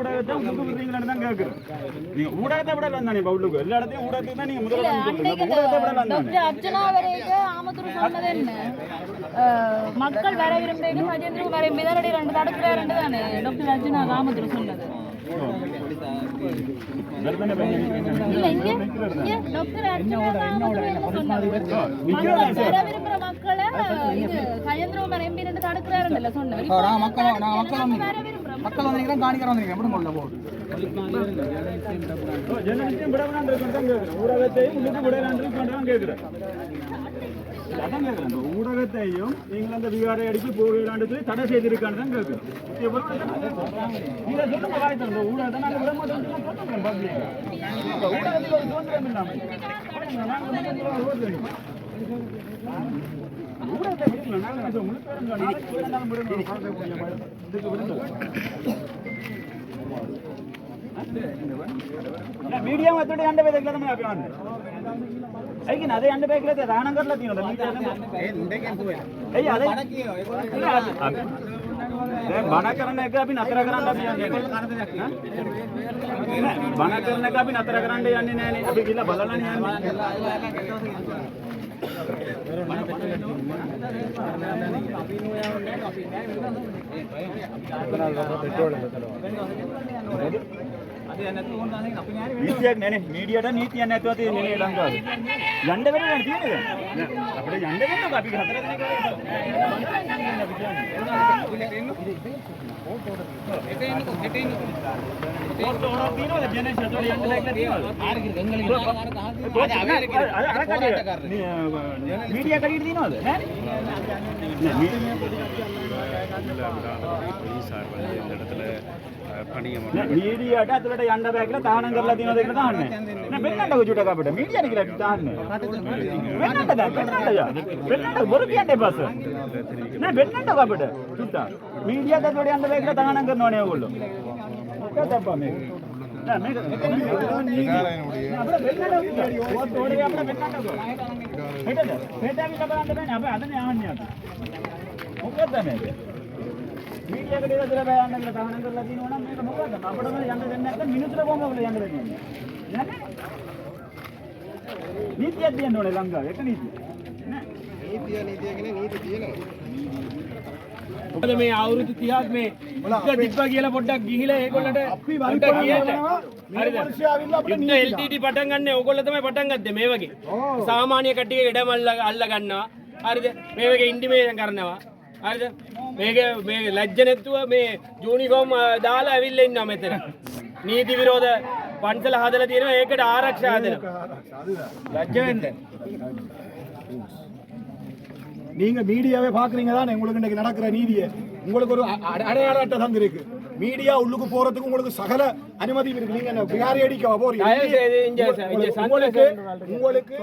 ஊடகத்தை முன்பு விடுறீங்களான்னு தான் கேட்கிறேன். நீங்க ஊடகத்தை விடலாம் தானே உள்ளுக்கு. எல்லா இடத்தையும் ஊடகத்துக்கு தான் நீங்க முதல்ல ஊடகத்தை விடலாம் தானே? டாக்டர் அர்ச்சனா வரைக்கும் ஆமத்தூர் சொன்னது என்ன? மக்கள் வர விரும்புறீங்க வர மிதரடி ரெண்டு தானே? டாக்டர் அர்ச்சனா ஆமத்தூர் சொன்னது. எம்பி ரெண்டு தடுக்கிறாருன்னு மக்கள் நான் காணிக்கிற வந்தீங்க எப்படி கொள்ள போகுது ஊடகத்தையும் ஊடகத்தையும் நீங்கள் அந்த விகாரை அடிச்சு போகிறான்னு தடை செய்திருக்கான்னு தான் கேட்கிறேன். ஊடகத்தை நாங்க விட மாட்டோம் சொல்லி මීඩියම් අතට යන්න බෑ කියලා තමයි අපි ආන්නේ. ඇයි කියන්නේ අද යන්න බෑ කියලා දාහනම් කරලා තියෙනවා. මීඩියම් ඒ උන්දේකෙන් කියුවේ. ඇයි අද බණ කියෝ ඒගොල්ලෝ බණ කරන එක අපි නතර කරන්න අපි යන්නේ. බණ කරන එක අපි නතර කරන්න යන්නේ නෑනේ. අපි ගිහලා බලන්න යන්නේ. නීතියක් නෑනේ මීඩියට නීතියක් නැතුව තියෙන්නේ නේ ලංකාවේ. යන්න බැරි නේද? අපිට යන්න දෙන්නකෝ අපි හතර දෙනෙක් ಮೀಡಿಯಾ ಕಡೆಗಿಡ್ತೀನೋ ಅದು போலீஸார் வந்து இந்த இடத்துல මීඩියට ඇතුළට යන්න බෑ කියලා තාහනම් කරලා තියෙනවද කියලා තාන්නේ නෑ වෙන්නන්නකෝ චුටක් අපිට මීඩියට කියලා තාන්නේ වෙන්නන්න දැන් වෙන්නන්න යා වෙන්නන්න බොරු කියන්නේ බස් නෑ වෙන්නන්නකෝ අපිට චුට්ටක් මීඩියට ඇතුළට යන්න බෑ කියලා තාහනම් කරනවනේ ඔයගොල්ලෝ මොකද අප්පා මේක නෑ මේක අපිට වෙන්නන්න ඕත් ඕඩේ අපිට වෙන්නන්නකෝ හෙටද හෙට ඇවිල්ලා බලන්න බෑනේ අපි අදනේ ආන්නේ අපි මොකද මේක මීඩියා කඩේලා දලා බය යන්න කියලා තහනම් කරලා තියෙනවා නම් මේක මොකද අපිටම යන්න දෙන්නේ නැත්නම් මිනිස්සුන්ට කොහොමද ඔයගොල්ලෝ යන්න දෙන්නේ නෑ නීතියක් දෙන්න ඕනේ ලංකාවේ එක නීතිය නෑ මොකද මේ අවුරුදු 30ක් මේ යුද්ධ තිබ්බා කියලා පොඩ්ඩක් ගිහිලා ඒගොල්ලන්ට අපි පොඩ්ඩක් කියන්න. LTT පටන් ගන්න ඕගොල්ලෝ තමයි පටන් ගත්තේ මේ වගේ. සාමාන්‍ය කට්ටිය ඉඩම අල්ල ගන්නවා. හරිද? මේ වගේ ඉන්ටිමේෂන් කරනවා. හරිද? මේක මේ ලැජ්ජ නැතුව මේ යුනිෆෝම් දාලා ඇවිල්ලා ඉන්නවා මෙතන. නීති විරෝධ පන්සල හදලා තියෙනවා ඒකට ආරක්ෂා හදනවා. ලැජ්ජ වෙන්න. நீங்க மீடியாவே பாக்குறீங்க தானே உங்களுக்கு இன்னைக்கு நடக்கிற நீதியை உங்களுக்கு ஒரு அ- அட- அடையாள அட்டை தந்து இருக்கு மீடியா உள்ளுக்கு போறதுக்கு உங்களுக்கு சகல அனுமதி இருக்கு. நீங்க என்ன பிகாரி அடிக்க உங்களுக்கு- உங்களுக்கு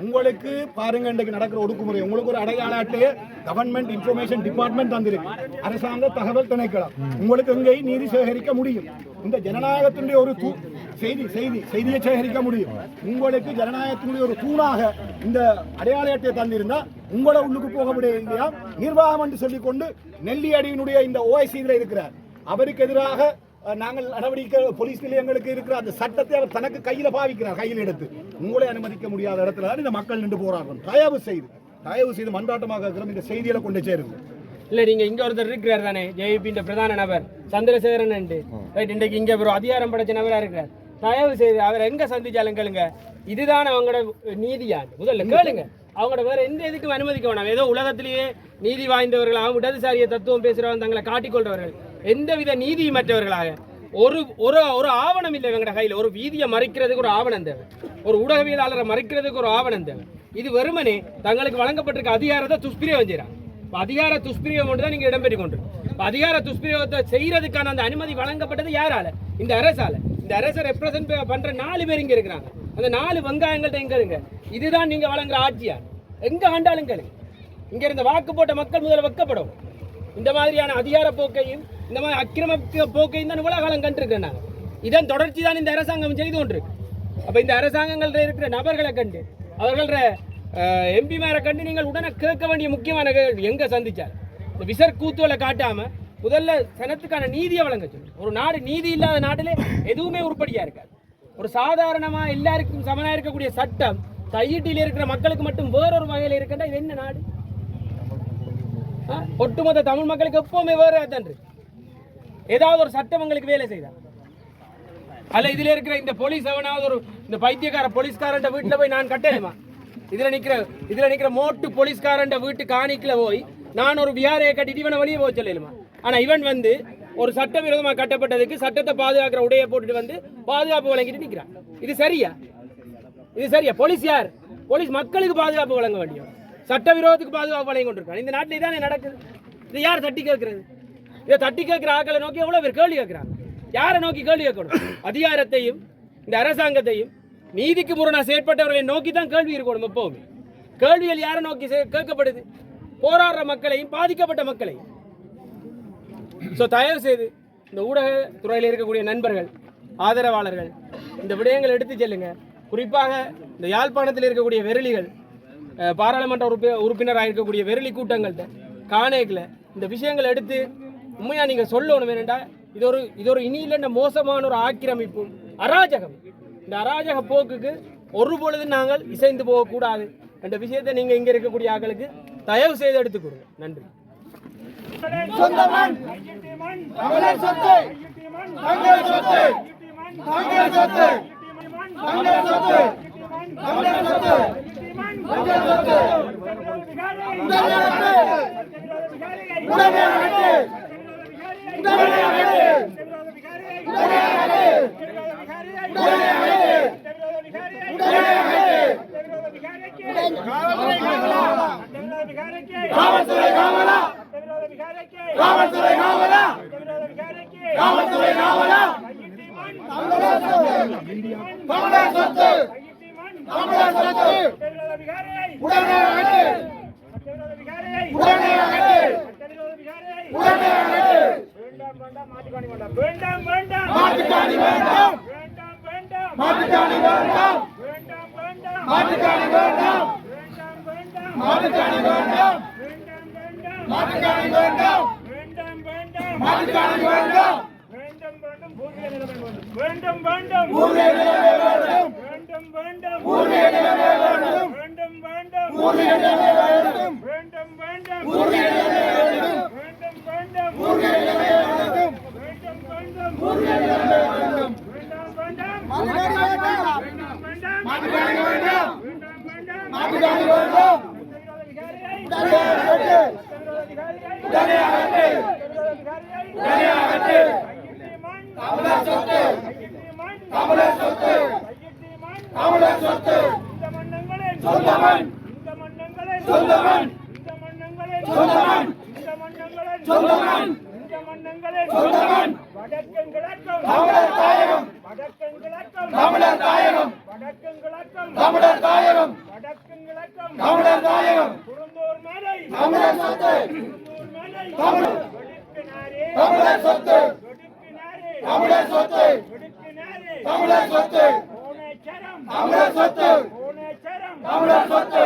உங்களுக்கு பாருங்க இன்னைக்கு நடக்கிற ஒடுக்குமுறை. உங்களுக்கு ஒரு அடையாள அட்டையை கவர்மெண்ட் இன்ஃபர்மேஷன் டிபார்ட்மெண்ட் தந்திருக்கு. அரசாங்க தகவல் திணைக்களம். உங்களுக்கு எங்கே நீதி சேகரிக்க முடியும். இந்த ஜனநாயகத்தினுடைய ஒரு தூ செய்தி செய்தி செய்தியை சேகரிக்க முடியும். உங்களுக்கு ஜனநாயகத்தினுடைய ஒரு தூணாக இந்த அடையாள அட்டையை தந்திருந்தா உங்களை உள்ளுக்கு போக முடியலையா? நிர்வாகம் என்று சொல்லிக்கொண்டு நெல்லி அடியினுடைய இந்த ஓஐசி இதுல இருக்கிறார். அவருக்கு எதிராக நாங்கள் நடவடிக்கை போலீஸ் நிலையங்களுக்கு இருக்கிற அந்த சட்டத்தை அவர் தனக்கு கையில பாவிக்கிறார் கையில் எடுத்து. உங்களை அனுமதிக்க முடியாத இடத்துல தான் இந்த மக்கள் நின்று போராடுறோம். தயவு செய்து தயவு செய்து மன்றாட்டமாக இருக்கிற இந்த செய்தியில கொண்டு சேருங்க இல்ல நீங்க இங்க ஒருத்தர் இருக்கிறார் தானே ஜேபியின் பிரதான நபர். சந்திரசேகரன் ரைட் இன்றைக்கு இங்க ஒரு அதிகாரம் படைச்ச நபரா இருக்கிறார். தயவு செய்து அவர் எங்க சந்திச்சாலும் கேளுங்க. இதுதான் அவங்களோட நீதியா முதல்ல கேளுங்க. அவங்களோட வேற எந்த இதுக்கும் அனுமதிக்க வேணாம். ஏதோ உலகத்திலேயே நீதி வாய்ந்தவர்கள் அவங்க இடதுசாரிய தத்துவம் பேசுறவங்க தங்களை காட்டிக்கொள்றவர்கள். எந்தவித நீதியமற்றவர்களாக ஒரு ஒரு ஒரு ஆவணம் இல்லை இவங்கட கையில். ஒரு வீதியை மறைக்கிறதுக்கு ஒரு ஆவணம் தேவை. ஒரு ஊடகவியலாளரை மறைக்கிறதுக்கு ஒரு ஆவணம் தேவை. இது வெறுமனே தங்களுக்கு வழங்கப்பட்டிருக்க அதிகாரத்தை துஷ்பிரியம் செய்கிறாங்க. இப்போ அதிகார துஷ்பிரியம் ஒன்று தான் நீங்கள் இடம்பெற்று கொண்டு அதிகார துஷ்பிரயோகத்தை செய்யறதுக்கான அந்த அனுமதி வழங்கப்பட்டது யாரால? இந்த அரசால. இந்த அரசை ரெப்ரசன்ட் பண்ணுற நாலு பேர் இங்கே இருக்கிறாங்க. அந்த நாலு வெங்காயங்கள்ட்ட இங்கே இருங்க? இதுதான் நீங்கள் வழங்குற ஆட்சியா? எங்கே ஆண்டாலும் கேளுங்க. இங்கே இருந்த வாக்கு போட்ட மக்கள் முதல்ல வைக்கப்படும். இந்த மாதிரியான அதிகார போக்கையும் இந்த மாதிரி அக்கிரம போக்கை தான் இவ்வளவு காலம் கண்டிருக்கிறேன் நாங்கள் இதன் தொடர்ச்சி தான் இந்த அரசாங்கம் செய்து கொண்டிருக்கு. அப்ப இந்த அரசாங்கங்கள் இருக்கிற நபர்களை கண்டு அவர்கள எம்பி மேரை கண்டு நீங்கள் உடனே கேட்க வேண்டிய முக்கியமான கேள்வி எங்க சந்திச்சார்? இந்த விசர் கூத்துவலை காட்டாம முதல்ல சனத்துக்கான நீதியை வழங்க சொல்லணும் ஒரு நாடு நீதி இல்லாத நாட்டிலே எதுவுமே உருப்படியா இருக்காது. ஒரு சாதாரணமா எல்லாருக்கும் சமனா இருக்கக்கூடிய சட்டம் கையீட்டில் இருக்கிற மக்களுக்கு மட்டும் வேறொரு வகையில் இருக்கின்ற இது என்ன நாடு? ஒட்டுமொத்த தமிழ் மக்களுக்கு எப்பவுமே வேறு தான் இருக்கு. ஏதாவது ஒரு சட்டம் உங்களுக்கு வேலை செய்தா? அல்ல இதுல இருக்கிற இந்த போலீஸ் எவனாவது ஒரு இந்த பைத்தியக்கார போலீஸ்காரன் வீட்டுல போய் நான் கட்டணுமா? இதுல நிக்கிற இதுல நிக்கிற மோட்டு போலீஸ்காரன் வீட்டு காணிக்கல போய் நான் ஒரு விஹாரையை கட்டிட்டு இவனை வெளியே போக சொல்லலுமா? ஆனா இவன் வந்து ஒரு சட்டவிரோதமா கட்டப்பட்டதுக்கு சட்டத்தை பாதுகாக்கிற உடையை போட்டுட்டு வந்து பாதுகாப்பு வழங்கிட்டு நிக்கிறான். இது சரியா? இது சரியா? போலீஸ் யார்? போலீஸ் மக்களுக்கு பாதுகாப்பு வழங்க வேண்டிய சட்டவிரோதத்துக்கு பாதுகாப்பு வழங்கி கொண்டிருக்கான் இந்த நாட்டில் இதானே நடக்குது? இது யார் தட்டி கேட்கறது? இதை தட்டி கேட்குற ஆக்களை நோக்கி எவ்வளோ பேர் கேள்வி கேட்குறாங்க? யாரை நோக்கி கேள்வி கேட்கணும்? அதிகாரத்தையும் இந்த அரசாங்கத்தையும் நீதிக்கு முரணா செயற்பட்டவர்களை நோக்கி தான் கேள்வி இருக்கணும் எப்போவுமே. கேள்விகள் யாரை நோக்கி கேட்கப்படுது? போராடுற மக்களையும் பாதிக்கப்பட்ட மக்களையும். ஸோ தயவு செய்து இந்த ஊடக துறையில் இருக்கக்கூடிய நண்பர்கள் ஆதரவாளர்கள் இந்த விடயங்கள் எடுத்து செல்லுங்க. குறிப்பாக இந்த யாழ்ப்பாணத்தில் இருக்கக்கூடிய வெரளிகள் பாராளுமன்ற உறுப்பினராக இருக்கக்கூடிய வெரளி கூட்டங்கள்கிட்ட காணேக்கில் இந்த விஷயங்களை எடுத்து உண்மையாக நீங்கள் சொல்லணும் வேணுண்டா இது ஒரு இது ஒரு இனியில மோசமான ஒரு ஆக்கிரமிப்பும் அராஜகம். இந்த அராஜக போக்குக்கு ஒரு பொழுது நாங்கள் இசைந்து போகக்கூடாது என்ற விஷயத்தை நீங்கள் இங்கே இருக்கக்கூடிய ஆக்களுக்கு தயவு செய்து எடுத்துக் கொடுங்க நன்றி. சொந்தமன். தமிழர் சொத்து. தங்கள் சொத்து. தங்கள் சொத்து. தங்கள் சொத்து. சொத்து. தங்கள் சொத்து. உடனே உடனே காவல்துறை காவலா காவல்துறை காவலா தமிழர் சொத்து தமிழர் சொத்து உடனே வேண்டாம் வேண்டாம் மாட்டுக்காணி வேண்டாம் வேண்டாம் வேண்டாம் மாட்டுக்காணி வேண்டாம் வேண்டாம் வேண்டாம் மாட்டுக்காணி வேண்டாம் வேண்டாம் வேண்டாம் மாட்டுக்காணி வேண்டாம் வேண்டாம் வேண்டாம் வேண்டாம் வேண்டாம் வேண்டாம் மாட்டுக்காணி வேண்டாம் வேண்டும் வேண்டும் வேண்டும் வேண்டும் வேண்டும் நிலைமை சொந்தமன். இந்த மன்னங்களின் சொந்தமன். இந்த மன்னங்களின் சொந்தமன். இந்த மன்னங்களின் சொந்தமன். வடக்கன் கிழக்கம் தமிழர் தாயகம். வடக்கன் கிழக்கம் தமிழர் தாயகம். வடக்கன் கிழக்கம் தமிழர் தாயகம் வடக்கன் கிழக்கம் தமிழர் சொத்து. தமிழர் சொத்து. தமிழர் சொத்து.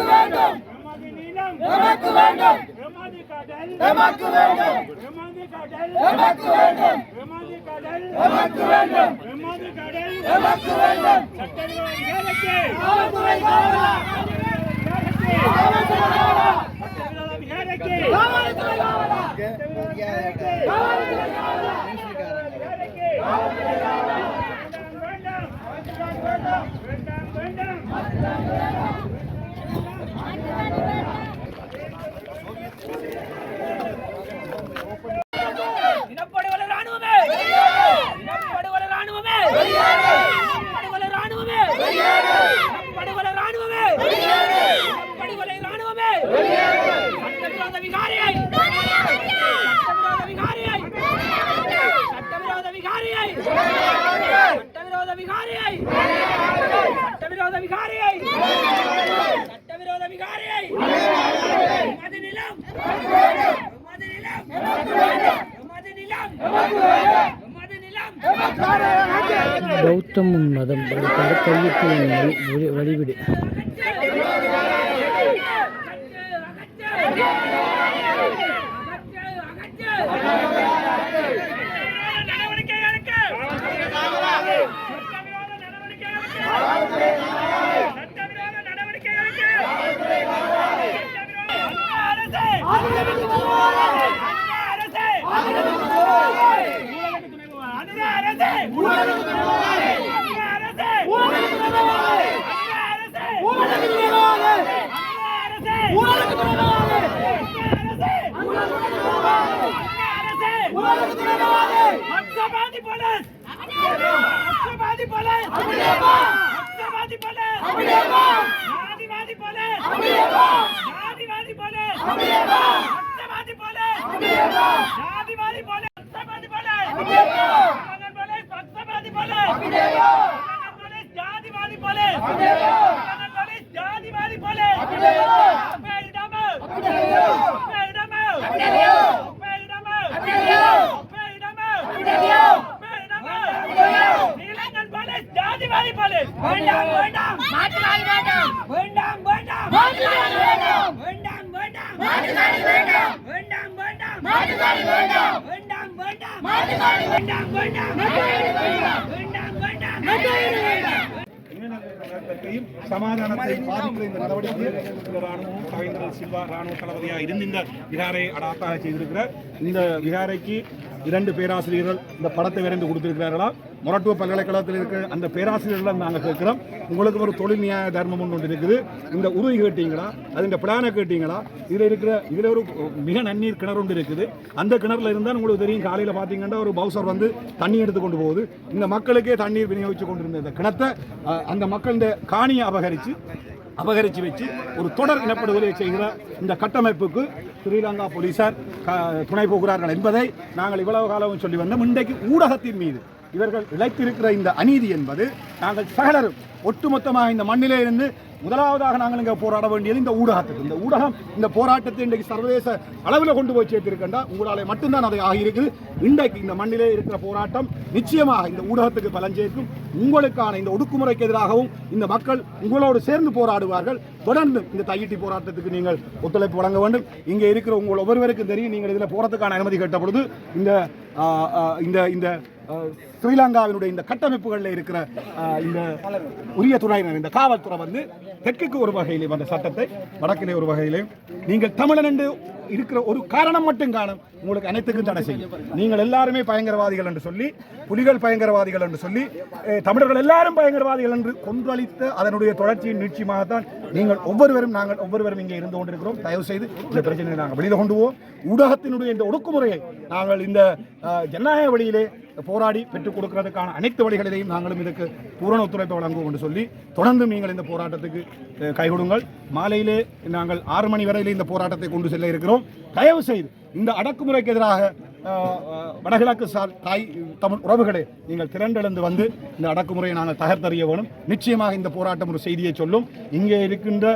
எமக்கு வேண்டும் எமக்கு வேண்டும் எமக்கு வேண்டும் எமக்கு வேண்டும் எமக்கு வேண்டும் எமக்கு வேண்டும் காவல்துறை காவலா காவல்துறை காவலா Thank you. பௌத்தம் மதம் பல கையெழுத்து வழிவிடு. போலீஸ் நக்சபாதி போலீஸ் நக்சபாதி போலீஸ் ஜாதிவாதி போலீஸ் ஜாதிவாதி போலீஸ் நக்சபாதி போலீஸ் ஜாதிவாதி போலீஸ் நக்சபாதி போலீஸ் கமலன் போலீஸ் நக்சபாதி போலீஸ் கமலன் போலீஸ் ஜாதிவாதி போலீஸ் கமலன் போலீஸ் ஜாதிவாதி போலீஸ் பேயிடாம பேயிடாம ஜாதிவாதி போலீஸ் வேண்டாம் வேண்டாம் மாற்றுவாதி வேண்டாம் வேண்டாம் வேண்டாம் மாற்றுவாதி வேண்டாம் வேண்டாம் வேண்டாம் மாற்றுவாதி வேண்டாம் வேண்டாம் வேண்டாம் மாற்றுவாதி வேண்டாம் வேண்டாம் வேண்டாம் மாற்றுவாதி வேண்டாம் வேண்டாம் மாற்றுவாதி வேண்டாம் வேண்டாம் வேண்டாம் மாற்றுவாதி வேண்டாம் இனநலத்தையும் சமாதானத்தையும் பாதிக்கிற இந்த நடவடிக்கை இந்த ராணுவம் சில்வா ராணுவ தளபதியாக இருந்து இந்த விகாரை அடாத்தாக செய்திருக்கிறார். இந்த விகாரைக்கு இரண்டு பேராசிரியர்கள் இந்த படத்தை வரைந்து கொடுத்திருக்கிறார்களா? மொரட்டுவ பல்கலைக்கழகத்தில் இருக்கிற அந்த பேராசிரியர்கள் நாங்கள் கேட்கிறோம். உங்களுக்கு ஒரு தொழில் நியாய தர்மம் ஒன்று இருக்குது இந்த உறுதி கேட்டீங்களா? அது இந்த பிளானை கேட்டீங்களா? இதில் இருக்கிற இதில் ஒரு மிக நன்னீர் கிணறு ஒன்று இருக்குது. அந்த கிணறுல இருந்தால் உங்களுக்கு தெரியும் காலையில் பார்த்தீங்கன்னா ஒரு பவுசர் வந்து தண்ணி எடுத்து கொண்டு போகுது. இந்த மக்களுக்கே தண்ணீர் விநியோகித்து கொண்டிருந்த இந்த கிணத்தை அந்த மக்கள் இந்த காணியை அபகரித்து அபகரித்து வச்சு ஒரு தொடர் இனப்படுகொலை செய்கிற இந்த கட்டமைப்புக்கு ஸ்ரீலங்கா போலீசார் க- துணை போகிறார்கள் என்பதை நாங்கள் இவ்வளவு காலமும் சொல்லி வந்தோம். இன்றைக்கு ஊடகத்தின் மீது இவர்கள் இழைத்திருக்கிற இந்த அநீதி என்பது நாங்கள் சகலரும் ஒட்டுமொத்தமாக இந்த மண்ணிலே இருந்து முதலாவதாக நாங்கள் இங்கே போராட வேண்டியது இந்த ஊடகத்துக்கு. இந்த ஊடகம் இந்த போராட்டத்தை இன்றைக்கு சர்வதேச அளவில் கொண்டு போய் சேர்த்திருக்கின்றா உங்களால் மட்டும்தான் அதை ஆகியிருக்குது. இன்றைக்கு இந்த மண்ணிலே இருக்கிற போராட்டம் நிச்சயமாக இந்த ஊடகத்துக்கு பலன் சேர்க்கும். உங்களுக்கான இந்த ஒடுக்குமுறைக்கு எதிராகவும் இந்த மக்கள் உங்களோடு சேர்ந்து போராடுவார்கள். தொடர்ந்து இந்த தையிட்டி போராட்டத்துக்கு நீங்கள் ஒத்துழைப்பு வழங்க வேண்டும். இங்கே இருக்கிற உங்கள் ஒவ்வொருவருக்கும் தெரியும் நீங்கள் இதில் போகிறதுக்கான அனுமதி கேட்ட பொழுது இந்த இந்த இந்த ஸ்ரீலங்காவினுடைய இந்த கட்டமைப்புகளில் இருக்கிற இந்த உரிய துறையினர் இந்த காவல்துறை வந்து தெற்குக்கு ஒரு வகையிலே அந்த சட்டத்தை வடக்கிலே ஒரு வகையிலே நீங்கள் தமிழன் என்று இருக்கிற ஒரு காரணம் மட்டும் காணும். உங்களுக்கு அனைத்துக்கும் தடை செய்யும். நீங்கள் எல்லாருமே பயங்கரவாதிகள் என்று சொல்லி புலிகள் பயங்கரவாதிகள் என்று சொல்லி தமிழர்கள் எல்லாரும் பயங்கரவாதிகள் என்று கொன்றளித்த அதனுடைய தொடர்ச்சியின் நீட்சியமாகத்தான் நீங்கள் ஒவ்வொருவரும் நாங்கள் ஒவ்வொருவரும் இங்கே இருந்து கொண்டிருக்கிறோம். தயவு செய்து இந்த பிரச்சனையை நாங்கள் வெளியில் கொண்டு போவோம். ஊடகத்தினுடைய இந்த ஒடுக்குமுறையை நாங்கள் இந்த ஜனநாயக வழியிலே போராடி பெற்றுக் கொடுக்கிறதுக்கான அனைத்து வழிகளிலையும் நாங்களும் இதுக்கு பூரண ஒத்துழைப்பு வழங்குவோம் என்று சொல்லி தொடர்ந்து நீங்கள் இந்த போராட்டத்துக்கு கைகொடுங்கள். மாலையிலே நாங்கள் ஆறு மணி வரையிலே இந்த போராட்டத்தை கொண்டு செல்ல இருக்கிறோம். தயவு செய்து இந்த அடக்குமுறைக்கு எதிராக வடகிழக்கு சார் தாய் தமிழ் உறவுகளே நீங்கள் திரண்டெழுந்து வந்து இந்த அடக்குமுறையை நாங்கள் தகர்த்தறிய வேணும். நிச்சயமாக இந்த போராட்டம் ஒரு செய்தியை சொல்லும். இங்கே இருக்கின்ற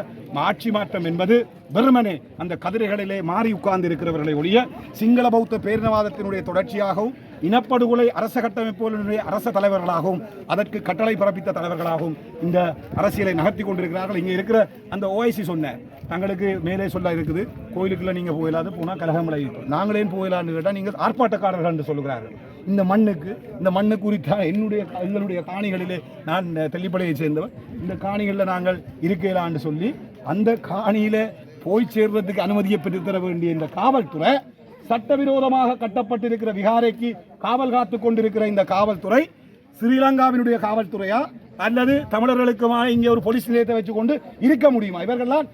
ஆட்சி மாற்றம் என்பது வெறுமனே அந்த கதிரைகளிலே மாறி உட்கார்ந்து இருக்கிறவர்களை ஒழிய சிங்கள பௌத்த பேரினவாதத்தினுடைய தொடர்ச்சியாகவும் இனப்படுகொலை அரச கட்டமைப்புகளுடைய அரச தலைவர்களாகவும் அதற்கு கட்டளை பிறப்பித்த தலைவர்களாகவும் இந்த அரசியலை நகர்த்தி கொண்டிருக்கிறார்கள். இங்கே இருக்கிற அந்த ஓஐசி சொன்னேன் தங்களுக்கு மேலே சொல்ல இருக்குது கோயிலுக்குள்ளே நீங்கள் போயிடாது போனால் கலகமலை நாங்களே போயிடலான்னு கேட்டால் நீங்கள் ஆர்ப்பாட்டக்காரர்கள் என்று சொல்லுகிறார்கள். இந்த மண்ணுக்கு இந்த மண்ணு குறித்த என்னுடைய எங்களுடைய காணிகளிலே நான் தெல்லிப்படையை சேர்ந்தவன் இந்த காணிகளில் நாங்கள் இருக்கலான்னு சொல்லி அந்த காணியில் போய் சேர்றதுக்கு அனுமதியை பெற்றுத்தர வேண்டிய இந்த காவல்துறை சட்டவிரோதமாக கட்டப்பட்டிருக்கிற விகாரைக்கு காவல் காத்து கொண்டிருக்கிற இந்த காவல்துறை ஸ்ரீலங்காவினுடைய காவல்துறையா? அல்லது தமிழர்களுக்குமான இங்கே ஒரு போலீஸ் நிலையத்தை வச்சுக்கொண்டு இருக்க முடியுமா? இவர்கள்லாம்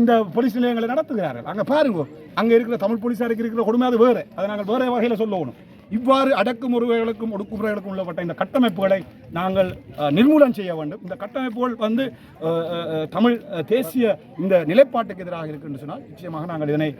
இந்த போலீஸ் நிலையங்களை நடத்துகிறார்கள். அங்கே பாருங்க அங்கே இருக்கிற தமிழ் போலீஸாருக்கு இருக்கிற கொடுமை அது வேறு. அதை நாங்கள் வேறு வகையில் சொல்லணும். இவ்வாறு அடக்குமுறைகளுக்கும் ஒடுக்குமுறைகளுக்கும் உள்ளப்பட்ட இந்த கட்டமைப்புகளை நாங்கள் நிர்மூலனம் நிர்மூலம் செய்ய வேண்டும். இந்த கட்டமைப்புகள் வந்து தமிழ் தேசிய இந்த நிலைப்பாட்டுக்கு எதிராக இருக்குன்னு சொன்னால் நிச்சயமாக நாங்கள் இதனை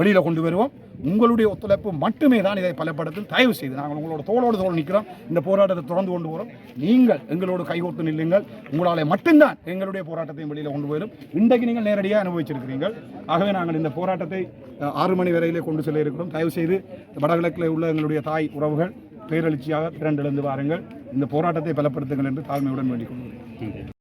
வெளியில் கொண்டு வருவோம். உங்களுடைய ஒத்துழைப்பு மட்டுமே தான் இதை பலப்படுத்தும். தயவு செய்து நாங்கள் உங்களோட தோளோடு தோல் நிற்கிறோம். இந்த போராட்டத்தை தொடர்ந்து கொண்டு வரோம். நீங்கள் எங்களோடு கைகோர்த்து நில்லுங்கள். உங்களால் மட்டும்தான் எங்களுடைய போராட்டத்தையும் வெளியில் கொண்டு வரும் இன்றைக்கு நீங்கள் நேரடியாக அனுபவிச்சிருக்கிறீர்கள். ஆகவே நாங்கள் இந்த போராட்டத்தை ஆறு மணி வரையிலே கொண்டு செல்ல இருக்கிறோம். தயவு செய்து வடகிழக்கில் உள்ள எங்களுடைய தாய் உறவுகள் பேரெழுச்சியாக திரண்டெழுந்து வாருங்கள். இந்த போராட்டத்தை பலப்படுத்துங்கள் என்று தாழ்மையுடன் வேண்டிக் கொள்கிறேன்.